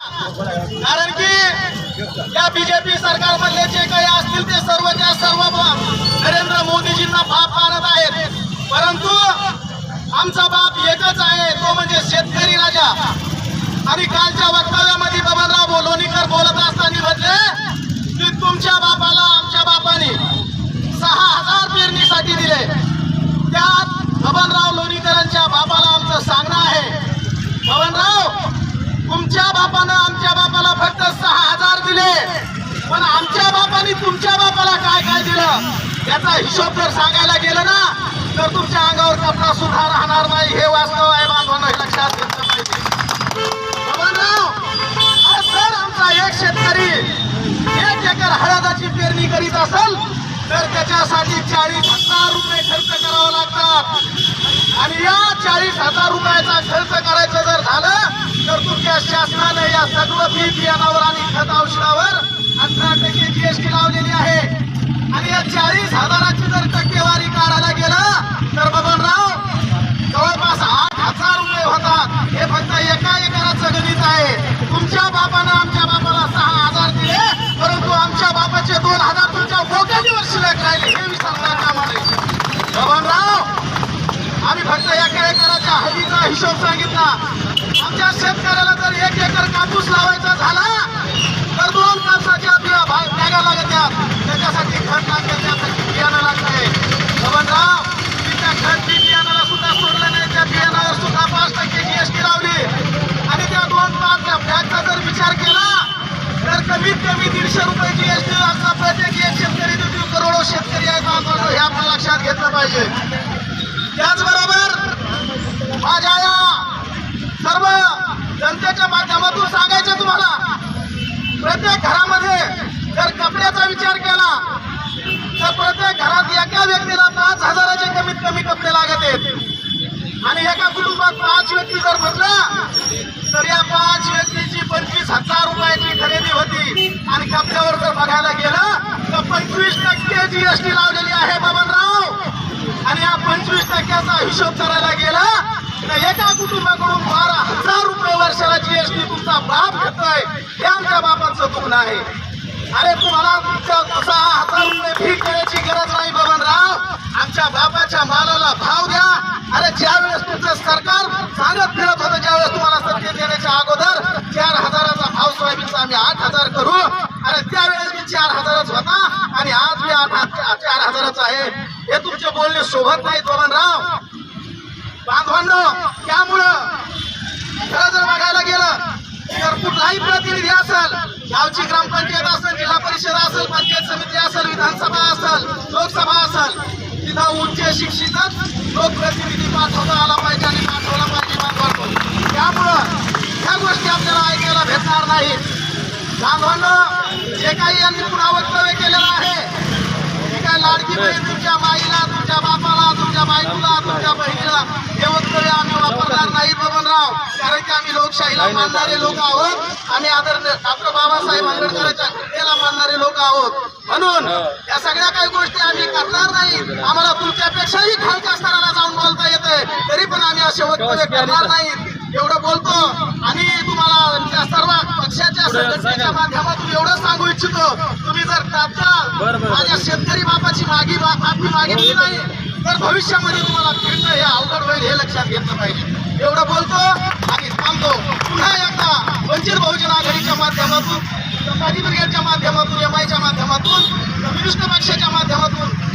कारण की या बीजेपी सरकारमधले जे काही असतील ते सर्व त्या सर्व नरेंद्र मोदीजींना बाप मानत आहेत. परंतु आमचा बाप एकच आहे तो म्हणजे शेतकरी राजा. आणि कालच्या वक्तव्यामध्ये बबनराव बोलोनीकर बोलत असताना म्हटले की तुमच्या बापाला आमच्या बापाने सहा हजार पेरणीसाठी दिले. त्यात बबनराव लोणीकरांच्या बाबा आमचं सांगणं आहे बबनराव तुमच्या बापानं आमच्या बापाला फक्त सहा हजार दिले. पण आमच्या बापाने तुमच्या बापाला काय काय दिलं? याचा हिशोब जर सांगायला गेलं ना तर तुमच्या अंगावर कपडा सुद्धा राहणार नाही. हे वास्तव आहे बांधवांना हे लक्षात घेतलं पाहिजे. जर आमचा एक शेतकरी एक एकर हळदाची पेरणी करीत असेल तर त्याच्यासाठी चाळीस हजार रुपये खर्च करावा लागतात. आणि या चाळीस हजार रुपयाचा खर्च तर शासनाने या सर्व बी बियाणावर आणि खत औषधावर अठरा टक्के जीएसटी लावलेली आहे. आणि या चाळीस हजाराची जर टक्केवारी काढायला गेलं तर बबनराव जवळपास आठ हजार रुपये होतात. हे फक्त एका एकराचं गणित आहे. तुमच्या बापानं आमच्या बापाला सहा हजार दिले परंतु आमच्या बापाचे दोन हजार तुमच्या बोकांनीवर शिल्लक राहिले. हे विसरता कामा नये बबनराव आम्ही फक्त एका एकराच्या हळदीचा हिशोब सांगितला. आमच्या शेतकऱ्याला जर एक एकर कापूस लावायचा झाला तर दोन कापसाच्या बिया भा- बॅगा लागत्यात. त्याच्यासाठी खत लागते त्यासाठी बियाणं लागतंय. बबनराव तिच्या खत बी बियाणाला सुद्धा सोडलं नाही त्या बियाणावर सुद्धा पाच टक्के जीएसटी लावली. आणि त्या दोन पाच बॅगचा जर विचार केला तर कमीत कमी दीडशे रुपये जीएसटी आमचा प्रत्येक एक शेतकरी देतो. करोडो शेतकरी आहेत बांधवांनो, हे आपण लक्षात घेतलं पाहिजे. त्याचबरोबर माझ्या या सर्व जनतेच्या माध्यमातून सांगायचं तुम्हाला प्रत्येक घरामध्ये जर कपड्याचा विचार केला तर प्रत्येक घरात एका व्यक्तीला पाच हजाराचे कमीत कमी कपडे लागत आहेत. आणि एका कुटुंबात पाच व्यक्ती जर म्हटलं तर या पाच व्यक्तीची पंचवीस हजार रुपयाची खरेदी होती. आणि कपड्यावर जर बघायला गेलं तर पंचवीस टक्के जीएसटी लावलेली आहे बबनराव आणि या पंचवीस टक्क्याचा हिशोब करायला गेला तर एका कुटुंबाकडून बारा हजार वर्षाला जीएसटी तुमचा बाप घेतोय हे आमच्या बापाचं दुखणं आहे. अरे तुम्हाला तुमच्या सहा हजार रुपये फी करायची गरज नाही बबनराव. आमच्या बापाच्या मालाला भाव द्या. अरे ज्यावेळेस तुमचं सरकार सांगत फिरत होतं ज्यावेळेस तुम्हाला सत्य देण्याच्या अगोदर चार हजाराचा भाव सोयाबीनचा आम्ही आठ हजार करू. अरे त्यावेळेस मी चार हजारच होता आणि आज मी आठ चार हजाराचा आहे. हे तुमचे बोलणे शोभत नाही बबनराव. बांधवांनो त्यामुळं खरं जर बघायला गेलं काही प्रतिनिधी असेल गावची ग्रामपंचायत असेल जिल्हा परिषद असेल पंचायत समिती असेल विधानसभा असेल लोकसभा असेल तिथं उच्च शिक्षितच लोकप्रतिनिधी पाठवता आला पाहिजे आणि पाठवला पाहिजे पाठवतो त्यामुळं ह्या गोष्टी आपल्याला ऐकायला भेटणार नाहीत बांधवांनो जे काही यांनी पुन्हा वक्तव्य केलेलं आहे आहे लाडकी बहीण तुमच्या माईला तुमच्या बापाला तुमच्या बायकोला तुमच्या बहिणीला हे वक्तव्य आम्ही वापरणार नाही. बबनराव कारण की आम्ही लोकशाहीला मानणारे लोक आहोत. आम्ही आदरणीय डॉक्टर बाबासाहेब आंबेडकरांच्या घटनेला मानणारे लोक आहोत. म्हणून या सगळ्या काही गोष्टी आम्ही करणार नाही. आम्हाला तुमच्यापेक्षाही खालच्या स्तराला जाऊन बोलता येते तरी पण आम्ही असे वक्तव्य करणार नाही. एवढं बोलतो. आणि तुम्हाला त्या सर्व पक्षाच्या संघटनेच्या माध्यमातून एवढं सांगू इच्छितो. तुम्ही जर तात्काळ माझ्या शेतकरी बापाची मागी माफी मागितली नाही तर भविष्यामध्ये तुम्हाला फिरणं हे अवघड होईल हे लक्षात घेतलं पाहिजे. एवढं बोलतो आणि थांबतो. पुन्हा एकदा वंचित बहुजन आघाडीच्या माध्यमातून संभाजी ब्रिगेडच्या माध्यमातून एम आयच्या माध्यमातून कम्युनिस्ट पक्षाच्या माध्यमातून